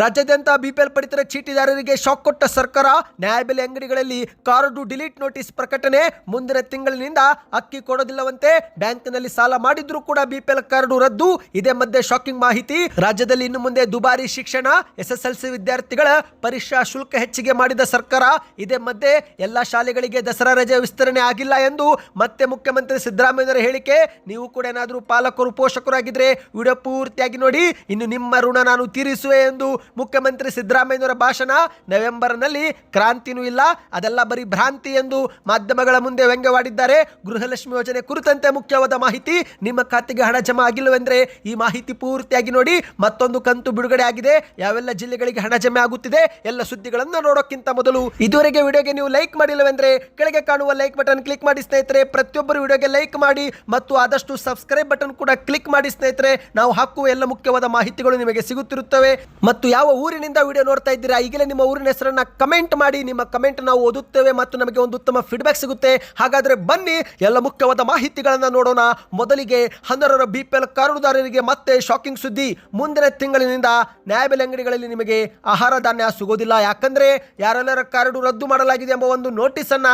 ರಾಜ್ಯಾದ್ಯಂತ ಬಿಪಿಎಲ್ ಪಡಿತರ ಚೀಟಿದಾರರಿಗೆ ಶಾಕ್ ಕೊಟ್ಟ ಸರ್ಕಾರ ನ್ಯಾಯಬೆಲೆ ಅಂಗಡಿಗಳಲ್ಲಿ ಕಾರ್ಡು ಡಿಲೀಟ್ ನೋಟಿಸ್ ಪ್ರಕಟಣೆ. ಮುಂದಿನ ತಿಂಗಳಿನಿಂದ ಅಕ್ಕಿ ಕೊಡೋದಿಲ್ಲವಂತೆ ಬ್ಯಾಂಕ್ನಲ್ಲಿ ಸಾಲ ಮಾಡಿದ್ರೂ ಕೂಡ ಬಿಪಿಎಲ್ ಕಾರ್ಡು ರದ್ದು. ಇದೇ ಮಧ್ಯೆ ಶಾಕಿಂಗ್ ಮಾಹಿತಿ, ರಾಜ್ಯದಲ್ಲಿ ಇನ್ನು ಮುಂದೆ ದುಬಾರಿ ಶಿಕ್ಷಣ, ಎಸ್ಎಸ್ಎಲ್ಸಿ ವಿದ್ಯಾರ್ಥಿಗಳ ಪರೀಕ್ಷಾ ಶುಲ್ಕ ಹೆಚ್ಚಿಗೆ ಮಾಡಿದ ಸರ್ಕಾರ. ಇದೇ ಮಧ್ಯೆ ಎಲ್ಲಾ ಶಾಲೆಗಳಿಗೆ ದಸರಾ ರಜೆ ವಿಸ್ತರಣೆ ಆಗಿಲ್ಲ ಎಂದು ಮತ್ತೆ ಮುಖ್ಯಮಂತ್ರಿ ಸಿದ್ದರಾಮಯ್ಯರ ಹೇಳಿಕೆ. ನೀವು ಕೂಡ ಏನಾದರೂ ಪಾಲಕರು, ಪೋಷಕರಾಗಿದ್ರೆ ವಿಡಿಯೋ ಪೂರ್ತಿಯಾಗಿ ನೋಡಿ. ಇನ್ನು ನಿಮ್ಮ ಋಣ ನಾನು ತೀರಿಸುವೆ ಎಂದು ಮುಖ್ಯಮಂತ್ರಿ ಸಿದ್ದರಾಮಯ್ಯನವರ ಭಾಷಣ ನವೆಂಬರ್ನಲ್ಲಿ ಕ್ರಾಂತಿನೂ ಇಲ್ಲ, ಅದೆಲ್ಲ ಬರೀ ಭ್ರಾಂತಿ ಎಂದು ಮಾಧ್ಯಮಗಳ ಮುಂದೆ ವ್ಯಂಗ್ಯವಾಡಿದ್ದಾರೆ. ಗೃಹಲಕ್ಷ್ಮಿ ಯೋಜನೆ ಕುರಿತಂತೆ ಮುಖ್ಯವಾದ ಮಾಹಿತಿ, ನಿಮ್ಮ ಖಾತೆಗೆ ಹಣ ಜಮಾ ಆಗಿಲ್ಲವೆಂದರೆ ಈ ಮಾಹಿತಿ ಪೂರ್ತಿಯಾಗಿ ನೋಡಿ ಮತ್ತೊಂದು ಕಂತು ಬಿಡುಗಡೆ ಆಗಿದೆ. ಯಾವೆಲ್ಲ ಜಿಲ್ಲೆಗಳಿಗೆ ಹಣ ಜಮೆ ಆಗುತ್ತಿದೆ, ಎಲ್ಲ ಸುದ್ದಿಗಳನ್ನು ನೋಡೋಕ್ಕಿಂತ ಮೊದಲು ಇದುವರೆಗೆ ವಿಡಿಯೋಗೆ ನೀವು ಲೈಕ್ ಮಾಡಿಲ್ಲವೆಂದರೆ ಕೆಳಗೆ ಕಾಣುವ ಲೈಕ್ ಬಟನ್ ಕ್ಲಿಕ್ ಮಾಡಿ ಸ್ನೇಹಿತರೆ, ಪ್ರತಿಯೊಬ್ಬರು ವಿಡಿಯೋಗೆ ಲೈಕ್ ಮಾಡಿ ಮತ್ತು ಆದಷ್ಟು ಸಬ್ಸ್ಕ್ರೈಬ್ ಬಟನ್ ಕೂಡ ಕ್ಲಿಕ್ ಮಾಡಿ ಸ್ನೇಹಿತರೆ, ನಾವು ಹಾಕುವ ಎಲ್ಲ ಮುಖ್ಯವಾದ ಮಾಹಿತಿಗಳು ನಿಮಗೆ ಸಿಗುತ್ತಿರುತ್ತವೆ. ಮತ್ತು ಯಾವ ಊರಿನಿಂದ ವಿಡಿಯೋ ನೋಡ್ತಾ ಇದ್ದೀರಾ, ಈಗಲೇ ನಿಮ್ಮ ಊರಿನ ಹೆಸರನ್ನ ಕಮೆಂಟ್ ಮಾಡಿ, ನಿಮ್ಮ ಕಮೆಂಟ್ ನಾವು ಓದುತ್ತೇವೆ ಮತ್ತು ನಮಗೆ ಒಂದು ಉತ್ತಮ ಫೀಡ್ಬ್ಯಾಕ್ ಸಿಗುತ್ತೆ. ಹಾಗಾದ್ರೆ ಬನ್ನಿ, ಎಲ್ಲ ಮುಖ್ಯವಾದ ಮಾಹಿತಿಗಳನ್ನು ನೋಡೋಣ. ಮೊದಲಿಗೆ ಹನ್ನರರ ಬಿ ಪಿ ಎಲ್ ಕಾರ್ಡುದಾರರಿಗೆ ಮತ್ತೆ ಶಾಕಿಂಗ್ ಸುದ್ದಿ. ಮುಂದಿನ ತಿಂಗಳಿನಿಂದ ನ್ಯಾಯಬೆಲೆ ಅಂಗಡಿಗಳಲ್ಲಿ ನಿಮಗೆ ಆಹಾರ ಧಾನ್ಯ ಸಿಗೋದಿಲ್ಲ. ಯಾಕಂದ್ರೆ ಯಾರೆಲ್ಲರ ಕಾರ್ಡು ರದ್ದು ಮಾಡಲಾಗಿದೆ ಎಂಬ ಒಂದು ನೋಟಿಸ್ ಅನ್ನ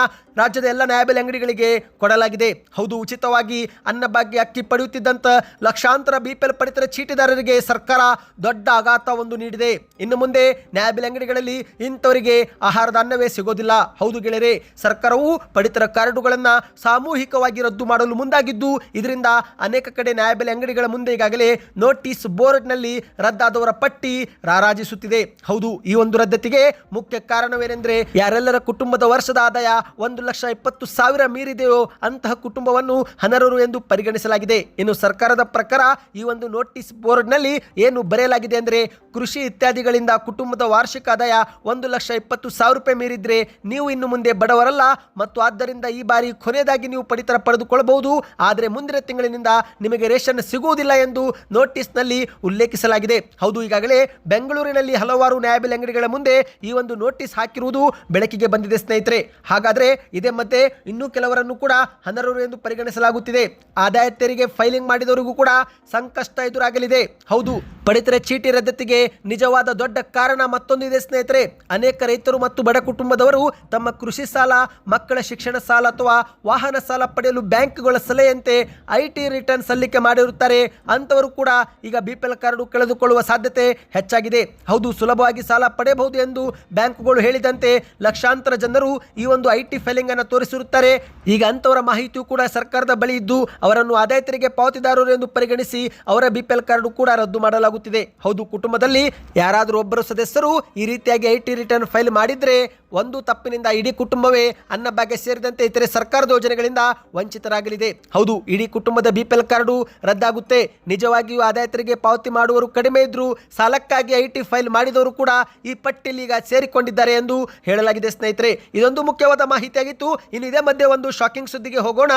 ರಾಜ್ಯದ ಎಲ್ಲ ನ್ಯಾಯಬೆಲೆ ಅಂಗಡಿಗಳಿಗೆ ಕೊಡಲಾಗಿದೆ. ಹೌದು, ಉಚಿತವಾಗಿ ಅನ್ನಭಾಗ್ಯ ಅಕ್ಕಿ ಪಡೆಯುತ್ತಿದ್ದಂತ ಲಕ್ಷಾಂತರ ಬಿ ಪಿ ಎಲ್ ಪಡಿತರ ಚೀಟಿದಾರರಿಗೆ ಸರ್ಕಾರ ದೊಡ್ಡ ಆಘಾತ ಒಂದು ನೀಡಿದೆ. ಇನ್ನು ಮುಂದೆ ನ್ಯಾಯಬೆಲೆ ಅಂಗಡಿಗಳಲ್ಲಿ ಇಂಥವರಿಗೆ ಆಹಾರದ ಅನ್ನವೇ ಸಿಗೋದಿಲ್ಲ. ಹೌದು ಗೆಳೆಯರೇ, ಸರ್ಕಾರವು ಪಡಿತರ ಕಾರ್ಡುಗಳನ್ನು ಸಾಮೂಹಿಕವಾಗಿ ರದ್ದು ಮಾಡಲು ಮುಂದಾಗಿದ್ದು, ಇದರಿಂದ ಅನೇಕ ಕಡೆ ನ್ಯಾಯಬೆಲೆ ಅಂಗಡಿಗಳ ಮುಂದೆ ಈಗಾಗಲೇ ನೋಟಿಸ್ ಬೋರ್ಡ್ನಲ್ಲಿ ರದ್ದಾದವರ ಪಟ್ಟಿ ರಾರಾಜಿಸುತ್ತಿದೆ. ಹೌದು, ಈ ಒಂದು ರದ್ದತಿಗೆ ಮುಖ್ಯ ಕಾರಣವೇನೆಂದರೆ, ಯಾರೆಲ್ಲರ ಕುಟುಂಬದ ವರ್ಷದ ಆದಾಯ ಒಂದು ಲಕ್ಷ ಇಪ್ಪತ್ತು ಸಾವಿರ ಮೀರಿದೆಯೋ ಅಂತಹ ಕುಟುಂಬವನ್ನು ಅನರ್ಹರು ಎಂದು ಪರಿಗಣಿಸಲಾಗಿದೆ. ಇನ್ನು ಸರ್ಕಾರದ ಪ್ರಕಾರ ಈ ಒಂದು ನೋಟಿಸ್ ಬೋರ್ಡ್ನಲ್ಲಿ ಏನು ಬರೆಯಲಾಗಿದೆ ಅಂದರೆ, ಕೃಷಿ ಇತ್ಯಾದಿಗಳಿಂದ ಕುಟುಂಬದ ವಾರ್ಷಿಕ ಆದಾಯ ಒಂದು ಲಕ್ಷ ಇಪ್ಪತ್ತು ಸಾವಿರ ರೂಪಾಯಿ ಮೀರಿದ್ರೆ ನೀವು ಇನ್ನು ಮುಂದೆ ಬಡವರಲ್ಲ. ಮತ್ತು ಆದ್ದರಿಂದ ಈ ಬಾರಿ ಕೊನೆಯದಾಗಿ ನೀವು ಪಡಿತರ ಪಡೆದುಕೊಳ್ಳಬಹುದು. ಆದರೆ ಮುಂದಿನ ತಿಂಗಳಿನಿಂದ ನಿಮಗೆ ರೇಷನ್ ಸಿಗುವುದಿಲ್ಲ ಎಂದು ನೋಟಿಸ್ನಲ್ಲಿ ಉಲ್ಲೇಖಿಸಲಾಗಿದೆ. ಹೌದು, ಈಗಾಗಲೇ ಬೆಂಗಳೂರಿನಲ್ಲಿ ಹಲವಾರು ನ್ಯಾಯಬೆಲೆ ಅಂಗಡಿಗಳ ಮುಂದೆ ಈ ಒಂದು ನೋಟಿಸ್ ಹಾಕಿರುವುದು ಬೆಳಕಿಗೆ ಬಂದಿದೆ, ಸ್ನೇಹಿತರೆ. ಹಾಗಾದರೆ ಇದೇ ಮತ್ತೆ ಇನ್ನೂ ಕೆಲವರನ್ನು ಕೂಡ ಅನರ್ಹರು ಎಂದು ಪರಿಗಣಿಸಲಾಗುತ್ತಿದೆ. ಆದಾಯ ತೆರಿಗೆ ಫೈಲಿಂಗ್ ಮಾಡಿದವರಿಗೂ ಕೂಡ ಸಂಕಷ್ಟ ಎದುರಾಗಲಿದೆ. ಹೌದು, ಪಡಿತರ ಚೀಟಿ ರದ್ದತಿಗೆ ನಿಜವಾದ ದೊಡ್ಡ ಕಾರಣ ಮತ್ತೊಂದಿದೆ, ಸ್ನೇಹಿತರೆ. ಅನೇಕ ರೈತರು ಮತ್ತು ಬಡ ಕುಟುಂಬದವರು ತಮ್ಮ ಕೃಷಿ ಸಾಲ, ಮಕ್ಕಳ ಶಿಕ್ಷಣ ಸಾಲ ಅಥವಾ ವಾಹನ ಸಾಲ ಪಡೆಯಲು ಬ್ಯಾಂಕ್ಗಳ ಸಲಹೆಯಂತೆ ಐ ಟಿ ರಿಟರ್ನ್ ಸಲ್ಲಿಕೆ ಮಾಡಿರುತ್ತಾರೆ. ಅಂಥವರು ಕೂಡ ಈಗ ಬಿ ಪಿ ಎಲ್ ಕಾರ್ಡು ಕಳೆದುಕೊಳ್ಳುವ ಸಾಧ್ಯತೆ ಹೆಚ್ಚಾಗಿದೆ. ಹೌದು, ಸುಲಭವಾಗಿ ಸಾಲ ಪಡೆಯಬಹುದು ಎಂದು ಬ್ಯಾಂಕ್ಗಳು ಹೇಳಿದಂತೆ ಲಕ್ಷಾಂತರ ಜನರು ಈ ಒಂದು ಐ ಟಿ ಫೈಲಿಂಗ್ ಅನ್ನು ತೋರಿಸಿರುತ್ತಾರೆ. ಈಗ ಅಂಥವರ ಮಾಹಿತಿಯು ಕೂಡ ಸರ್ಕಾರದ ಬಳಿ ಇದ್ದು, ಅವರನ್ನು ಆದಾಯ ತೆರಿಗೆ ಪಾವತಿದಾರರು ಎಂದು ಪರಿಗಣಿಸಿ ಅವರ ಬಿ ಪಿ ಎಲ್ ಕಾರ್ಡು ಕೂಡ ರದ್ದು ಮಾಡಲಾಗುತ್ತಿದೆ. ಹೌದು, ಕುಟುಂಬದಲ್ಲಿ ಯಾರಾದರೂ ಒಬ್ಬರು ಸದಸ್ಯರು ಈ ರೀತಿಯಾಗಿ ಐ ಟಿ ರಿಟರ್ನ್ ಫೈಲ್ ಮಾಡಿದರೆ ಒಂದು ತಪ್ಪಿನಿಂದ ಇಡೀ ಕುಟುಂಬವೇ ಅನ್ನಭಾಗ್ಯ ಸೇರಿದಂತೆ ಇತರೆ ಸರ್ಕಾರದ ಯೋಜನೆಗಳಿಂದ ವಂಚಿತರಾಗಲಿದೆ. ಹೌದು, ಇಡೀ ಕುಟುಂಬದ ಬಿ ಪಿ ಎಲ್ ಕಾರ್ಡು ರದ್ದಾಗುತ್ತೆ. ನಿಜವಾಗಿಯೂ ಆದಾಯ ತೆರಿಗೆ ಪಾವತಿ ಮಾಡುವವರು ಕಡಿಮೆ ಇದ್ದರೂ ಸಾಲಕ್ಕಾಗಿ ಐ ಟಿ ಫೈಲ್ ಮಾಡಿದವರು ಕೂಡ ಈ ಪಟ್ಟಿಯಲ್ಲಿ ಈಗ ಸೇರಿಕೊಂಡಿದ್ದಾರೆ ಎಂದು ಹೇಳಲಾಗಿದೆ ಸ್ನೇಹಿತರೆ. ಇದೊಂದು ಮುಖ್ಯವಾದ ಮಾಹಿತಿಯಾಗಿತ್ತು. ಇನ್ನು ಇದೇ ಮಧ್ಯೆ ಒಂದು ಶಾಕಿಂಗ್ ಸುದ್ದಿಗೆ ಹೋಗೋಣ.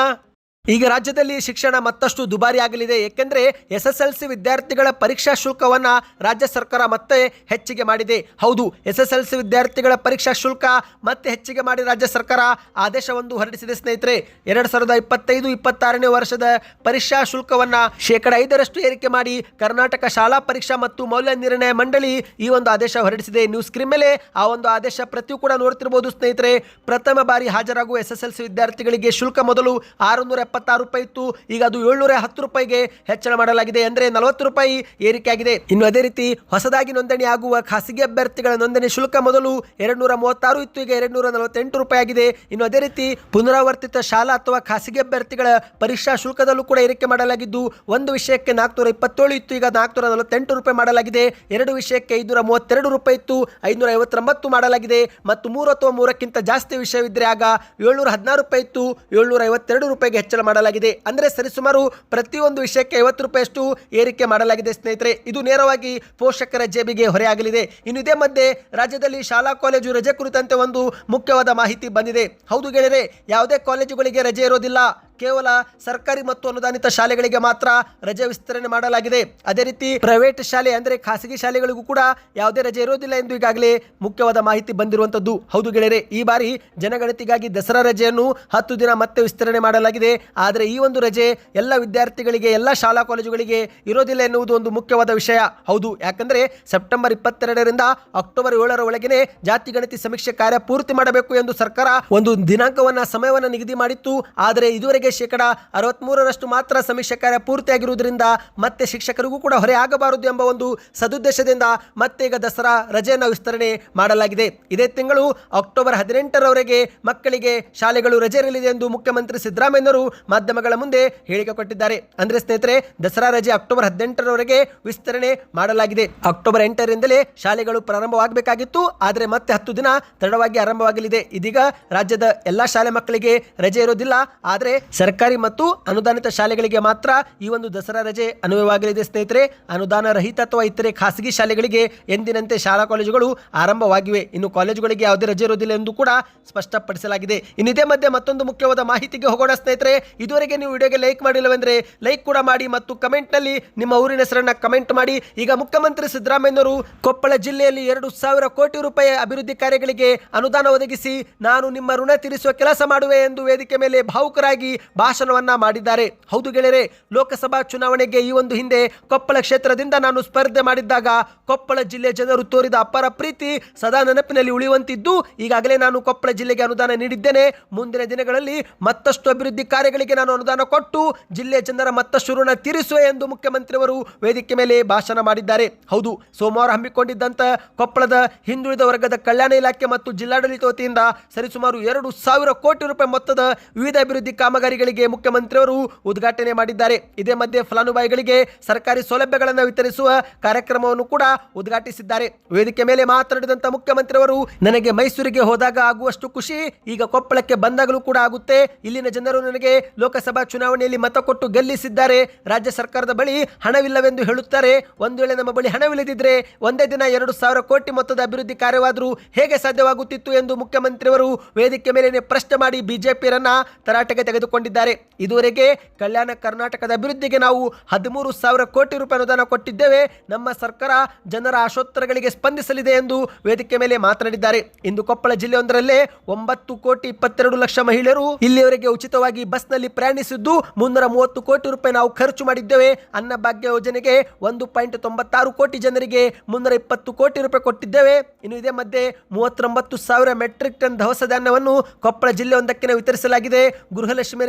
ಈಗ ರಾಜ್ಯದಲ್ಲಿ ಶಿಕ್ಷಣ ಮತ್ತಷ್ಟು ದುಬಾರಿ ಆಗಲಿದೆ, ಏಕೆಂದರೆ ಎಸ್ ಎಸ್ ಎಲ್ ಸಿ ವಿದ್ಯಾರ್ಥಿಗಳ ಪರೀಕ್ಷಾ ಶುಲ್ಕವನ್ನು ರಾಜ್ಯ ಸರ್ಕಾರ ಮತ್ತೆ ಹೆಚ್ಚಿಗೆ ಮಾಡಿದೆ. ಹೌದು ಎಸ್ ಎಸ್ ಎಲ್ ಸಿ ವಿದ್ಯಾರ್ಥಿಗಳ ಪರೀಕ್ಷಾ ಶುಲ್ಕ ಮತ್ತೆ ಹೆಚ್ಚಿಗೆ ಮಾಡಿ ರಾಜ್ಯ ಸರ್ಕಾರ ಆದೇಶವೊಂದು ಹೊರಡಿಸಿದೆ ಸ್ನೇಹಿತರೆ. ಎರಡು ಸಾವಿರದ ಇಪ್ಪತ್ತೈದು, ಇಪ್ಪತ್ತಾರನೇ ವರ್ಷದ ಪರೀಕ್ಷಾ ಶುಲ್ಕವನ್ನು ಶೇಕಡ ಐದರಷ್ಟು ಏರಿಕೆ ಮಾಡಿ ಕರ್ನಾಟಕ ಶಾಲಾ ಪರೀಕ್ಷಾ ಮತ್ತು ಮೌಲ್ಯ ನಿರ್ಣಯ ಮಂಡಳಿ ಈ ಒಂದು ಆದೇಶ ಹೊರಡಿಸಿದೆ. ನ್ಯೂಸ್ ಸ್ಕ್ರೀನ್ ಮೇಲೆ ಆ ಒಂದು ಆದೇಶ ಪ್ರತಿಯೂ ಕೂಡ ನೋಡ್ತಿರ್ಬೋದು ಸ್ನೇಹಿತರೆ. ಪ್ರಥಮ ಬಾರಿ ಹಾಜರಾಗುವ ಎಸ್ ಎಸ್ ಎಲ್ ಸಿ ವಿದ್ಯಾರ್ಥಿಗಳಿಗೆ ಶುಲ್ಕ ಮೊದಲು ಆರುನೂರ ಎಪ್ಪತ್ತಾರು ರೂಪಾಯಿ ಇತ್ತು. ಈಗ ಅದು ಏಳ್ನೂರ ಹತ್ತು ರೂಪಾಯಿಗೆ ಹೆಚ್ಚಳ ಮಾಡಲಾಗಿದೆ ಅಂದ್ರೆ ನಲವತ್ತು ರೂಪಾಯಿ ಏರಿಕೆಯಾಗಿದೆ. ಇನ್ನು ಅದೇ ರೀತಿ ಹೊಸದಾಗಿ ನೋಂದಣಿ ಆಗುವ ಖಾಸಗಿ ಅಭ್ಯರ್ಥಿಗಳ ನೋಂದಣಿ ಶುಲ್ಕ ಮೊದಲು ಎರಡು ನೂರ ಮೂವತ್ತಾರು ಇತ್ತು, ಈಗ ಎರಡು ನೂರ ನಲವತ್ತೆಂಟು ರೂಪಾಯಿ ಆಗಿದೆ. ಇನ್ನು ಅದೇ ರೀತಿ ಪುನರಾವರ್ತಿತ ಶಾಲಾ ಅಥವಾ ಖಾಸಗಿ ಅಭ್ಯರ್ಥಿಗಳ ಪರೀಕ್ಷಾ ಶುಲ್ಕದಲ್ಲೂ ಕೂಡ ಏರಿಕೆ ಮಾಡಲಾಗಿದ್ದು, ಒಂದು ವಿಷಯಕ್ಕೆ ನಾಲ್ಕುನೂರ ಇಪ್ಪತ್ತೇಳು ಇತ್ತು, ಈಗ ನಾಲ್ಕುನೂರ ನಲವತ್ತೆಂಟು ರೂಪಾಯಿ ಮಾಡಲಾಗಿದೆ. ಎರಡು ವಿಷಯಕ್ಕೆ ಐದುನೂರ ಮೂವತ್ತೆರಡು ರೂಪಾಯಿ ಇತ್ತು, ಐದುನೂರ ಐವತ್ತೊಂಬತ್ತು ಮಾಡಲಾಗಿದೆ. ಮತ್ತು ಮೂರು ಅಥವಾ ಮೂರಕ್ಕಿಂತ ಜಾಸ್ತಿ ವಿಷಯವಿದ್ದರೆ ಆಗ ಏಳ್ನೂರ ಹದಿನಾರು ರೂಪಾಯಿ ಇತ್ತು, ಏಳ್ನೂರ ಐವತ್ತೆರಡು ರೂಪಾಯಿಗೆ ಹೆಚ್ಚಳ ಮಾಡಲಾಗಿದೆ. ಅಂದರೆ ಸರಿಸುಮಾರು ಪ್ರತಿಯೊಂದು ವಿಷಯಕ್ಕೆ ಐವತ್ತು ರೂಪಾಯಿಯಷ್ಟು ಏರಿಕೆ ಮಾಡಲಾಗಿದೆ ಸ್ನೇಹಿತರೆ. ಇದು ನೇರವಾಗಿ ಪೋಷಕರ ಜೇಬಿಗೆ ಹೊರೆಯಾಗಲಿದೆ. ಇನ್ನು ಇದೇ ಮಧ್ಯೆ ರಾಜ್ಯದಲ್ಲಿ ಶಾಲಾ ಕಾಲೇಜು ರಜೆ ಕುರಿತಂತೆ ಒಂದು ಮುಖ್ಯವಾದ ಮಾಹಿತಿ ಬಂದಿದೆ. ಹೌದು ಗೆಳೆಯರೆ, ಯಾವುದೇ ಕಾಲೇಜುಗಳಿಗೆ ರಜೆ ಇರೋದಿಲ್ಲ. ಕೇವಲ ಸರ್ಕಾರಿ ಮತ್ತು ಅನುದಾನಿತ ಶಾಲೆಗಳಿಗೆ ಮಾತ್ರ ರಜೆ ವಿಸ್ತರಣೆ ಮಾಡಲಾಗಿದೆ. ಅದೇ ರೀತಿ ಪ್ರೈವೇಟ್ ಶಾಲೆ ಅಂದ್ರೆ ಖಾಸಗಿ ಶಾಲೆಗಳಿಗೂ ಕೂಡ ಯಾವುದೇ ರಜೆ ಇರೋದಿಲ್ಲ ಎಂದು ಈಗಾಗಲೇ ಮುಖ್ಯವಾದ ಮಾಹಿತಿ ಬಂದಿರುವಂತದ್ದು ಹೌದು ಗೆಳೆಯರೆ, ಈ ಬಾರಿ ಜನಗಣತಿಗಾಗಿ ದಸರಾ ರಜೆಯನ್ನು ಹತ್ತು ದಿನ ಮತ್ತೆ ವಿಸ್ತರಣೆ ಮಾಡಲಾಗಿದೆ. ಆದರೆ ಈ ಒಂದು ರಜೆ ಎಲ್ಲ ವಿದ್ಯಾರ್ಥಿಗಳಿಗೆ, ಎಲ್ಲ ಶಾಲಾ ಕಾಲೇಜುಗಳಿಗೆ ಇರೋದಿಲ್ಲ ಎನ್ನುವುದು ಒಂದು ಮುಖ್ಯವಾದ ವಿಷಯ. ಹೌದು, ಯಾಕಂದ್ರೆ ಸೆಪ್ಟೆಂಬರ್ ಇಪ್ಪತ್ತೆರಡರಿಂದ ಅಕ್ಟೋಬರ್ ಏಳರ ಒಳಗೆನೆ ಜಾತಿ ಗಣತಿ ಸಮೀಕ್ಷೆ ಕಾರ್ಯ ಪೂರ್ತಿ ಮಾಡಬೇಕು ಎಂದು ಸರ್ಕಾರ ಒಂದು ದಿನಾಂಕವನ್ನ, ಸಮಯವನ್ನ ನಿಗದಿ ಮಾಡಿತ್ತು. ಆದರೆ ಇದುವರೆಗೆ ಶೇಕಡ ಅರವತ್ಮೂರರಷ್ಟು ಮಾತ್ರ ಸಮೀಕ್ಷೆ ಕಾರ್ಯ ಪೂರ್ತಿಯಾಗಿರುವುದರಿಂದ ಮತ್ತೆ ಶಿಕ್ಷಕರಿಗೂ ಕೂಡ ಹೊರೆ ಆಗಬಾರದು ಎಂಬ ಒಂದು ಸದುದ್ದೇಶದಿಂದ ಮತ್ತೆ ಈಗ ದಸರಾ ರಜೆಯನ್ನು ವಿಸ್ತರಣೆ ಮಾಡಲಾಗಿದೆ. ಇದೇ ತಿಂಗಳು ಅಕ್ಟೋಬರ್ ಹದಿನೆಂಟರವರೆಗೆ ಮಕ್ಕಳಿಗೆ ಶಾಲೆಗಳು ರಜೆ ಇರಲಿದೆ ಎಂದು ಮುಖ್ಯಮಂತ್ರಿ ಸಿದ್ದರಾಮಯ್ಯನವರು ಮಾಧ್ಯಮಗಳ ಮುಂದೆ ಹೇಳಿಕೆ ಕೊಟ್ಟಿದ್ದಾರೆ. ಅಂದ್ರೆ ಸ್ನೇಹಿತರೆ, ದಸರಾ ರಜೆ ಅಕ್ಟೋಬರ್ ಹದಿನೆಂಟರವರೆಗೆ ವಿಸ್ತರಣೆ ಮಾಡಲಾಗಿದೆ. ಅಕ್ಟೋಬರ್ ಎಂಟರಿಂದಲೇ ಶಾಲೆಗಳು ಪ್ರಾರಂಭವಾಗಬೇಕಾಗಿತ್ತು. ಆದರೆ ಮತ್ತೆ ಹತ್ತು ದಿನ ತಡವಾಗಿ ಆರಂಭವಾಗಲಿದೆ. ಇದೀಗ ರಾಜ್ಯದ ಎಲ್ಲಾ ಶಾಲೆ ಮಕ್ಕಳಿಗೆ ರಜೆ ಇರೋದಿಲ್ಲ ಆದರೆ ಸರ್ಕಾರಿ ಮತ್ತು ಅನುದಾನಿತ ಶಾಲೆಗಳಿಗೆ ಮಾತ್ರ ಈ ಒಂದು ದಸರಾ ರಜೆ ಅನ್ವಯವಾಗಲಿದೆ, ಸ್ನೇಹಿತರೆ. ಅನುದಾನ ರಹಿತ ಅಥವಾ ಇತರೆ ಖಾಸಗಿ ಶಾಲೆಗಳಿಗೆ ಎಂದಿನಂತೆ ಶಾಲಾ ಕಾಲೇಜುಗಳು ಆರಂಭವಾಗಿವೆ. ಇನ್ನು ಕಾಲೇಜುಗಳಿಗೆ ಯಾವುದೇ ರಜೆ ಇರೋದಿಲ್ಲ ಎಂದು ಕೂಡ ಸ್ಪಷ್ಟಪಡಿಸಲಾಗಿದೆ. ಇನ್ನು ಇದೇ ಮಧ್ಯೆ ಮತ್ತೊಂದು ಮುಖ್ಯವಾದ ಮಾಹಿತಿಗೆ ಹೋಗೋಣ, ಸ್ನೇಹಿತರೆ. ಇದುವರೆಗೆ ನೀವು ವಿಡಿಯೋಗೆ ಲೈಕ್ ಮಾಡಿಲ್ಲವೆಂದರೆ ಲೈಕ್ ಕೂಡ ಮಾಡಿ ಮತ್ತು ಕಮೆಂಟ್ನಲ್ಲಿ ನಿಮ್ಮ ಊರಿನ ಹೆಸರನ್ನು ಕಮೆಂಟ್ ಮಾಡಿ. ಈಗ ಮುಖ್ಯಮಂತ್ರಿ ಸಿದ್ದರಾಮಯ್ಯನವರು ಕೊಪ್ಪಳ ಜಿಲ್ಲೆಯಲ್ಲಿ ಎರಡು ಸಾವಿರ ಕೋಟಿ ರೂಪಾಯಿ ಅಭಿವೃದ್ಧಿ ಕಾರ್ಯಗಳಿಗೆ ಅನುದಾನ ಒದಗಿಸಿ, ನಾನು ನಿಮ್ಮ ಋಣ ತೀರಿಸುವ ಕೆಲಸ ಮಾಡುವೆ ಎಂದು ವೇದಿಕೆ ಮೇಲೆ ಭಾವುಕರಾಗಿ ಭಾಷಣವನ್ನ ಮಾಡಿದ್ದಾರೆ. ಹೌದು ಗೆಳೆಯರೆ, ಲೋಕಸಭಾ ಚುನಾವಣೆಗೆ ಈ ಒಂದು ಹಿಂದೆ ಕೊಪ್ಪಳ ಕ್ಷೇತ್ರದಿಂದ ನಾನು ಸ್ಪರ್ಧೆ ಮಾಡಿದ್ದಾಗ ಕೊಪ್ಪಳ ಜಿಲ್ಲೆ ಜನರು ತೋರಿದ ಅಪಾರ ಪ್ರೀತಿ ಸದಾ ನೆನಪಿನಲ್ಲಿ ಉಳಿಯುವಂತಿದ್ದು, ಈಗಾಗಲೇ ನಾನು ಕೊಪ್ಪಳ ಜಿಲ್ಲೆಗೆ ಅನುದಾನ ನೀಡಿದ್ದೇನೆ. ಮುಂದಿನ ದಿನಗಳಲ್ಲಿ ಮತ್ತಷ್ಟು ಅಭಿವೃದ್ಧಿ ಕಾರ್ಯಗಳಿಗೆ ನಾನು ಅನುದಾನ ಕೊಟ್ಟು ಜಿಲ್ಲೆಯ ಜನರ ಮತ್ತಷ್ಟು ಋಣ ತೀರಿಸುವೆ ಎಂದು ಮುಖ್ಯಮಂತ್ರಿಯವರು ವೇದಿಕೆ ಮೇಲೆ ಭಾಷಣ ಮಾಡಿದ್ದಾರೆ. ಹೌದು, ಸೋಮವಾರ ಹಮ್ಮಿಕೊಂಡಿದ್ದಂತ ಕೊಪ್ಪಳದ ಹಿಂದುಳಿದ ವರ್ಗದ ಕಲ್ಯಾಣ ಇಲಾಖೆ ಮತ್ತು ಜಿಲ್ಲಾಡಳಿತ ವತಿಯಿಂದ ಸರಿಸುಮಾರು ಎರಡು ಸಾವಿರ ಕೋಟಿ ರೂಪಾಯಿ ಮೊತ್ತದ ವಿವಿಧ ಅಭಿವೃದ್ಧಿ ಕಾಮಗಾರಿಗಳಿಗೆ ಮುಖ್ಯಮಂತ್ರಿಯವರು ಉದ್ಘಾಟನೆ ಮಾಡಿದ್ದಾರೆ. ಇದೇ ಮಧ್ಯೆ ಫಲಾನುಭವಿಗಳಿಗೆ ಸರ್ಕಾರಿ ಸೌಲಭ್ಯಗಳನ್ನು ವಿತರಿಸುವ ಕಾರ್ಯಕ್ರಮವನ್ನು ಕೂಡ ಉದ್ಘಾಟಿಸಿದ್ದಾರೆ. ವೇದಿಕೆ ಮೇಲೆ ಮಾತನಾಡಿದಂತ ಮುಖ್ಯಮಂತ್ರಿಯವರು ನನಗೆ ಮೈಸೂರಿಗೆ ಹೋದಾಗ ಆಗುವಷ್ಟು ಖುಷಿ ಈಗ ಕೊಪ್ಪಳಕ್ಕೆ ಬಂದಾಗಲೂ ಕೂಡ ಆಗುತ್ತೆ. ಇಲ್ಲಿನ ಜನರು ನನಗೆ ಲೋಕಸಭಾ ಚುನಾವಣೆಯಲ್ಲಿ ಮತ ಕೊಟ್ಟು ಗೆಲ್ಲಿಸಿದ್ದಾರೆ. ರಾಜ್ಯ ಸರ್ಕಾರದ ಬಳಿ ಹಣವಿಲ್ಲವೆಂದು ಹೇಳುತ್ತಾರೆ. ಒಂದು ವೇಳೆ ನಮ್ಮ ಬಳಿ ಹಣವಿಲ್ಲದಿದ್ರೆ ಒಂದೇ ದಿನ ಎರಡು ಸಾವಿರ ಕೋಟಿ ಮೊತ್ತದ ಅಭಿವೃದ್ಧಿ ಕಾರ್ಯವಾದರೂ ಹೇಗೆ ಸಾಧ್ಯವಾಗುತ್ತಿತ್ತು ಎಂದು ಮುಖ್ಯಮಂತ್ರಿಯವರು ವೇದಿಕೆ ಮೇಲೆ ಪ್ರಶ್ನೆ ಮಾಡಿ ಬಿಜೆಪಿಯರನ್ನ ತರಾಟೆಗೆ ತೆಗೆದುಕೊಂಡಿದ್ದಾರೆ. ಇದುವರೆಗೆ ಕಲ್ಯಾಣ ಕರ್ನಾಟಕದ ಅಭಿವೃದ್ಧಿಗೆ ನಾವು ಹದಿಮೂರು ಸಾವಿರ ಕೋಟಿ ರೂಪಾಯಿ ಅನುದಾನ ಕೊಟ್ಟಿದ್ದೇವೆ. ನಮ್ಮ ಸರ್ಕಾರ ಜನರ ಆಶೋತ್ತರಗಳಿಗೆ ಸ್ಪಂದಿಸಲಿದೆ ಎಂದು ವೇದಿಕೆ ಮೇಲೆ ಮಾತನಾಡಿದ್ದಾರೆ. ಇಂದು ಕೊಪ್ಪಳ ಜಿಲ್ಲೆಯೊಂದರಲ್ಲೇ ಒಂಬತ್ತು ಕೋಟಿ ಇಪ್ಪತ್ತೆರಡು ಲಕ್ಷ ಮಹಿಳೆಯರು ಇಲ್ಲಿಯವರೆಗೆ ಉಚಿತವಾಗಿ ಬಸ್ನಲ್ಲಿ ಪ್ರಯಾಣಿಸಿದ್ದು ಮುನ್ನೂರ ಮೂವತ್ತು ಕೋಟಿ ರೂಪಾಯಿ ನಾವು ಖರ್ಚು ಮಾಡಿದ್ದೇವೆ. ಅನ್ನಭಾಗ್ಯ ಯೋಜನೆಗೆ ಒಂದು ಪಾಯಿಂಟ್ ತೊಂಬತ್ತಾರು ಕೋಟಿ ಜನರಿಗೆ ಮುನ್ನೂರ ಇಪ್ಪತ್ತು ಕೋಟಿ ರೂಪಾಯಿ ಕೊಟ್ಟಿದ್ದೇವೆ. ಇನ್ನು ಇದೇ ಮಧ್ಯೆ ಮೂವತ್ತೊಂಬತ್ತು ಸಾವಿರ ಮೆಟ್ರಿಕ್ ಟನ್ ದವಸ ಧಾನ್ಯವನ್ನು ಕೊಪ್ಪಳ ಜಿಲ್ಲೆಯೊಂದಕ್ಕೆ ವಿತರಿಸಲಾಗಿದೆ.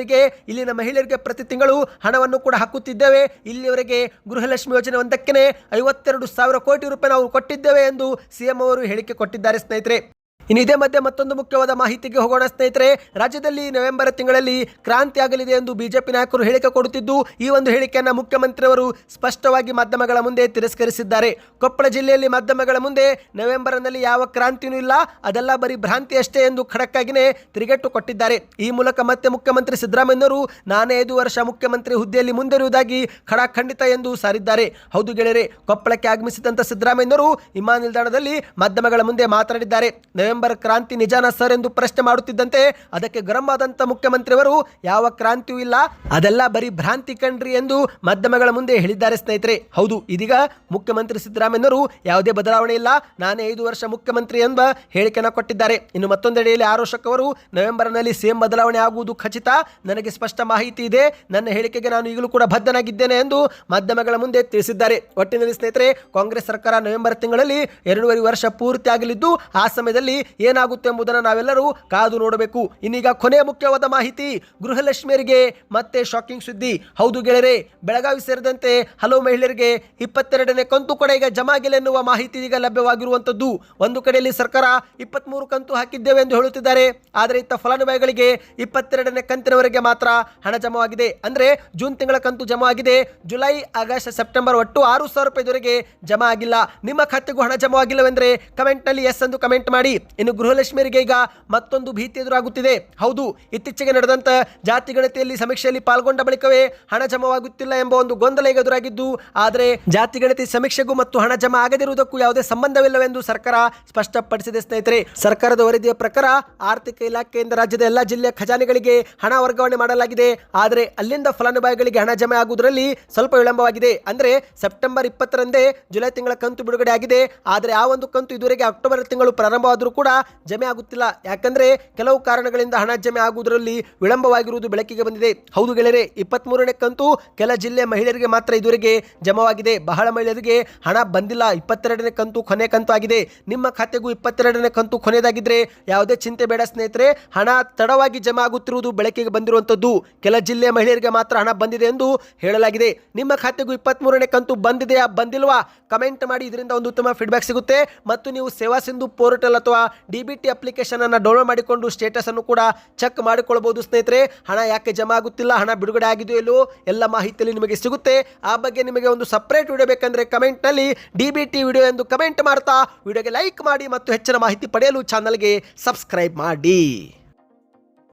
ಗೃಹಲಕ್ಷ್ಮಿಯರಿಗೆ ಇಲ್ಲಿನ ಮಹಿಳೆಯರಿಗೆ ಪ್ರತಿ ತಿಂಗಳು ಹಣವನ್ನು ಕೂಡ ಹಾಕುತ್ತಿದ್ದೇವೆ. ಇಲ್ಲಿಯವರೆಗೆ ಗೃಹಲಕ್ಷ್ಮಿ ಯೋಜನೆ ಒಂದಕ್ಕೆ ಐವತ್ತೆರಡು ಸಾವಿರ ಕೋಟಿ ರೂಪಾಯಿ ನಾವು ಕೊಟ್ಟಿದ್ದೇವೆ ಎಂದು ಸಿಎಂ ಅವರು ಹೇಳಿಕೆ ಕೊಟ್ಟಿದ್ದಾರೆ ಸ್ನೇಹಿತರೆ. ಇನ್ನು ಇದೇ ಮಧ್ಯೆ ಮತ್ತೊಂದು ಮುಖ್ಯವಾದ ಮಾಹಿತಿಗೆ ಹೋಗೋಣ ಸ್ನೇಹಿತರೆ, ರಾಜ್ಯದಲ್ಲಿ ನವೆಂಬರ್ ತಿಂಗಳಲ್ಲಿ ಕ್ರಾಂತಿ ಆಗಲಿದೆ ಎಂದು ಬಿಜೆಪಿ ನಾಯಕರು ಹೇಳಿಕೆ ಕೊಡುತ್ತಿದ್ದು, ಈ ಒಂದು ಹೇಳಿಕೆಯನ್ನು ಮುಖ್ಯಮಂತ್ರಿಯವರು ಸ್ಪಷ್ಟವಾಗಿ ಮಾಧ್ಯಮಗಳ ಮುಂದೆ ತಿರಸ್ಕರಿಸಿದ್ದಾರೆ. ಕೊಪ್ಪಳ ಜಿಲ್ಲೆಯಲ್ಲಿ ಮಾಧ್ಯಮಗಳ ಮುಂದೆ ನವೆಂಬರ್ನಲ್ಲಿ ಯಾವ ಕ್ರಾಂತಿಯೂ ಇಲ್ಲ, ಅದೆಲ್ಲ ಬರೀ ಭ್ರಾಂತಿ ಅಷ್ಟೇ ಎಂದು ಖಡಕ್ಕಾಗಿನೇ ತಿರುಗೇಟು ಕೊಟ್ಟಿದ್ದಾರೆ. ಈ ಮೂಲಕ ಮತ್ತೆ ಮುಖ್ಯಮಂತ್ರಿ ಸಿದ್ದರಾಮಯ್ಯನವರು ನಾನೇ ಐದು ವರ್ಷ ಮುಖ್ಯಮಂತ್ರಿ ಹುದ್ದೆಯಲ್ಲಿ ಮುಂದುವರಿಯುವುದಾಗಿ ಖಡಾಖಂಡಿತ ಎಂದು ಸಾರಿದ್ದಾರೆ. ಹೌದು ಗೆಳೆಯರೆ, ಕೊಪ್ಪಳಕ್ಕೆ ಆಗಮಿಸಿದಂಥ ಸಿದ್ದರಾಮಯ್ಯನವರು ವಿಮಾನ ನಿಲ್ದಾಣದಲ್ಲಿ ಮಾಧ್ಯಮಗಳ ಮುಂದೆ ಮಾತನಾಡಿದ್ದಾರೆ. ನವೆಂಬರ್ ಕ್ರಾಂತಿ ನಿಜಾನ ಸರ್ ಎಂದು ಪ್ರಶ್ನೆ ಮಾಡುತ್ತಿದ್ದಂತೆ ಅದಕ್ಕೆ ಗರಂ ಮುಖ್ಯಮಂತ್ರಿಯವರು, ಯಾವ ಕ್ರಾಂತಿಯೂ ಇಲ್ಲ, ಅದೆಲ್ಲ ಬರೀ ಭ್ರಾಂತಿ ಕಣ್ರಿ ಎಂದು ಮಾಧ್ಯಮಗಳ ಮುಂದೆ ಹೇಳಿದ್ದಾರೆ ಸ್ನೇಹಿತರೆ. ಹೌದು, ಇದೀಗ ಮುಖ್ಯಮಂತ್ರಿ ಸಿದ್ದರಾಮಯ್ಯನವರು ಯಾವುದೇ ಬದಲಾವಣೆ ಇಲ್ಲ, ನಾನೇ ಐದು ವರ್ಷ ಮುಖ್ಯಮಂತ್ರಿ ಎಂಬ ಹೇಳಿಕೆಯನ್ನು ಕೊಟ್ಟಿದ್ದಾರೆ. ಇನ್ನು ಮತ್ತೊಂದೆಡೆಯಲ್ಲಿ ಆರೋಶಕ್ ಅವರು ನವೆಂಬರ್ನಲ್ಲಿ ಸಿಎಂ ಬದಲಾವಣೆ ಆಗುವುದು ಖಚಿತ, ನನಗೆ ಸ್ಪಷ್ಟ ಮಾಹಿತಿ ಇದೆ, ನನ್ನ ಹೇಳಿಕೆಗೆ ನಾನು ಈಗಲೂ ಕೂಡ ಬದ್ಧನಾಗಿದ್ದೇನೆ ಎಂದು ಮಾಧ್ಯಮಗಳ ಮುಂದೆ ತಿಳಿಸಿದ್ದಾರೆ. ಒಟ್ಟಿನಲ್ಲಿ ಸ್ನೇಹಿತರೆ, ಕಾಂಗ್ರೆಸ್ ಸರ್ಕಾರ ನವೆಂಬರ್ ತಿಂಗಳಲ್ಲಿ ಎರಡೂವರೆ ವರ್ಷ ಪೂರ್ತಿ ಆಗಲಿದ್ದು, ಆ ಸಮಯದಲ್ಲಿ ಏನಾಗುತ್ತೆ ಎಂಬುದನ್ನು ನಾವೆಲ್ಲರೂ ಕಾದು ನೋಡಬೇಕು. ಇನ್ನೀಗ ಕೊನೆಯ ಮುಖ್ಯವಾದ ಮಾಹಿತಿ, ಗೃಹಲಕ್ಷ್ಮಿಯರಿಗೆ ಮತ್ತೆ ಶಾಕಿಂಗ್ ಸುದ್ದಿ. ಹೌದು ಗೆಳೆಯರೆ, ಬೆಳಗಾವಿ ಸೇರಿದಂತೆ ಹಲವು ಮಹಿಳೆಯರಿಗೆ ಇಪ್ಪತ್ತೆರಡನೇ ಕಂತು ಕೂಡ ಈಗ ಜಮಾಗಿಲ್ಲ ಎನ್ನುವ ಮಾಹಿತಿ ಈಗ ಲಭ್ಯವಾಗಿರುವಂಥದ್ದು. ಒಂದು ಕಡೆಯಲ್ಲಿ ಸರ್ಕಾರ ಇಪ್ಪತ್ತ್ಮೂರು ಕಂತು ಹಾಕಿದ್ದೇವೆ ಎಂದು ಹೇಳುತ್ತಿದ್ದಾರೆ. ಆದರೆ ಇತ್ತ ಫಲಾನುಭವಿಗಳಿಗೆ ಇಪ್ಪತ್ತೆರಡನೇ ಕಂತಿನವರೆಗೆ ಮಾತ್ರ ಹಣ ಜಮಾವಾಗಿದೆ. ಅಂದ್ರೆ ಜೂನ್ ತಿಂಗಳ ಕಂತು ಜಮಾ ಜುಲೈ, ಆಗಸ್ಟ್, ಸೆಪ್ಟೆಂಬರ್ ಒಟ್ಟು ಆರು ಸಾವಿರ ರೂಪಾಯಿವರೆಗೆ ಜಮಾ ಆಗಿಲ್ಲ. ನಿಮ್ಮ ಖಾತೆಗೂ ಹಣ ಜಮಾ ಆಗಿಲ್ಲವೆಂದರೆ ಕಮೆಂಟ್ನಲ್ಲಿ ಎಸ್ ಎಂದು ಕಮೆಂಟ್ ಮಾಡಿ. ಇನ್ನು ಗೃಹಲಕ್ಷ್ಮಿಯರಿಗೆ ಈಗ ಮತ್ತೊಂದು ಭೀತಿ ಎದುರಾಗುತ್ತಿದೆ. ಹೌದು, ಇತ್ತೀಚೆಗೆ ನಡೆದಂತ ಜಾತಿ ಗಣತಿಯಲ್ಲಿ ಸಮೀಕ್ಷೆಯಲ್ಲಿ ಪಾಲ್ಗೊಂಡ ಬಳಿಕವೇ ಹಣ ಜಮಾವಾಗುತ್ತಿಲ್ಲ ಎಂಬ ಒಂದು ಗೊಂದಲ ಈಗ ಎದುರಾಗಿದ್ದು, ಆದರೆ ಜಾತಿ ಗಣತಿ ಸಮೀಕ್ಷೆಗೂ ಮತ್ತು ಹಣ ಜಮಾ ಆಗದಿರುವುದಕ್ಕೂ ಯಾವುದೇ ಸಂಬಂಧವಿಲ್ಲವೆಂದು ಸರ್ಕಾರ ಸ್ಪಷ್ಟಪಡಿಸಿದೆ ಸ್ನೇಹಿತರೆ. ಸರ್ಕಾರದ ವರದಿಯ ಪ್ರಕಾರ ಆರ್ಥಿಕ ಇಲಾಖೆಯಿಂದ ರಾಜ್ಯದ ಎಲ್ಲಾ ಜಿಲ್ಲೆಯ ಖಜಾನೆಗಳಿಗೆ ಹಣ ವರ್ಗಾವಣೆ ಮಾಡಲಾಗಿದೆ. ಆದರೆ ಅಲ್ಲಿಂದ ಫಲಾನುಭವಿಗಳಿಗೆ ಹಣ ಜಮೆ ಆಗುವುದರಲ್ಲಿ ಸ್ವಲ್ಪ ವಿಳಂಬವಾಗಿದೆ. ಅಂದರೆ ಸೆಪ್ಟೆಂಬರ್ ಇಪ್ಪತ್ತರಂದೇ ಜುಲೈ ತಿಂಗಳ ಕಂತು ಬಿಡುಗಡೆ ಆಗಿದೆ. ಆದರೆ ಆ ಒಂದು ಕಂತು ಇದುವರೆಗೆ ಅಕ್ಟೋಬರ್ ತಿಂಗಳು ಪ್ರಾರಂಭವಾದರೂ ಜಮೆ ಆಗುತ್ತಿಲ್ಲ. ಯಾಕಂದ್ರೆ ಕೆಲವು ಕಾರಣಗಳಿಂದ ಹಣ ಜಮೆ ಆಗುವುದರಲ್ಲಿ ವಿಳಂಬವಾಗಿರುವುದು ಬೆಳಕಿಗೆ ಬಂದಿದೆ. ಹೌದು ಗೆಳೆಯರೆ ಇಪ್ಪತ್ತ್ ಮೂರನೇ ಕಂತು ಕೆಲ ಜಿಲ್ಲೆ ಮಹಿಳೆಯರಿಗೆ ಮಾತ್ರ ಇದುವರೆಗೆ ಜಮವಾಗಿದೆ. ಬಹಳ ಮಹಿಳೆಯರಿಗೆ ಹಣ ಬಂದಿಲ್ಲ. ಇಪ್ಪತ್ತೆರಡನೇ ಕಂತು ಕೊನೆ ಕಂತು ಆಗಿದೆ. ನಿಮ್ಮ ಖಾತೆಗೂ ಇಪ್ಪತ್ತೆರಡನೇ ಕಂತು ಕೊನೆಯದಾಗಿದ್ರೆ ಯಾವುದೇ ಚಿಂತೆ ಬೇಡ ಸ್ನೇಹಿತರೆ. ಹಣ ತಡವಾಗಿ ಜಮಾ ಆಗುತ್ತಿರುವುದು ಬೆಳಕಿಗೆ ಬಂದಿರುವಂತದ್ದು ಕೆಲ ಜಿಲ್ಲೆ ಮಹಿಳೆಯರಿಗೆ ಮಾತ್ರ ಹಣ ಬಂದಿದೆ ಎಂದು ಹೇಳಲಾಗಿದೆ. ನಿಮ್ಮ ಖಾತೆಗೂ ಇಪ್ಪತ್ಮೂರನೇ ಕಂತು ಬಂದಿದೆಯಾ? ಬಂದಿಲ್ವಾ? ಕಮೆಂಟ್ ಮಾಡಿ ಇದರಿಂದ ಒಂದು ಉತ್ತಮ ಫೀಡ್ಬ್ಯಾಕ್ ಸಿಗುತ್ತೆ. ಮತ್ತು ನೀವು ಸೇವಾ ಸಿಂಧು ಪೋರ್ಟಲ್ ಅಥವಾ ಡಿ ಬಿ ಟಿ ಅಪ್ಲಿಕೇಶನ್ ಅನ್ನು ಡೌನ್ಲೋಡ್ ಮಾಡಿಕೊಂಡು ಸ್ಟೇಟಸ್ ಅನ್ನು ಕೂಡ ಚೆಕ್ ಮಾಡಿಕೊಳ್ಳಬಹುದು ಸ್ನೇಹಿತರೆ. ಹಣ ಯಾಕೆ ಜಮಾ ಆಗುತ್ತಿಲ್ಲ, ಹಣ ಬಿಡುಗಡೆ ಆಗಿದೆಯೋ ಇಲ್ಲೋ ಎಲ್ಲ ಮಾಹಿತಿಯಲ್ಲಿ ನಿಮಗೆ ಸಿಗುತ್ತೆ. ಆ ಬಗ್ಗೆ ನಿಮಗೆ ಒಂದು ಸಪ್ರೇಟ್ ವಿಡಿಯೋ ಬೇಕಂದ್ರೆ ಕಮೆಂಟ್ನಲ್ಲಿ ಡಿ ಬಿ ಟಿ ವಿಡಿಯೋ ಎಂದು ಕಮೆಂಟ್ ಮಾಡ್ತಾ ವಿಡಿಯೋಗೆ ಲೈಕ್ ಮಾಡಿ ಮತ್ತು ಹೆಚ್ಚಿನ ಮಾಹಿತಿ ಪಡೆಯಲು ಚಾನಲ್ಗೆ ಸಬ್ಸ್ಕ್ರೈಬ್ ಮಾಡಿ.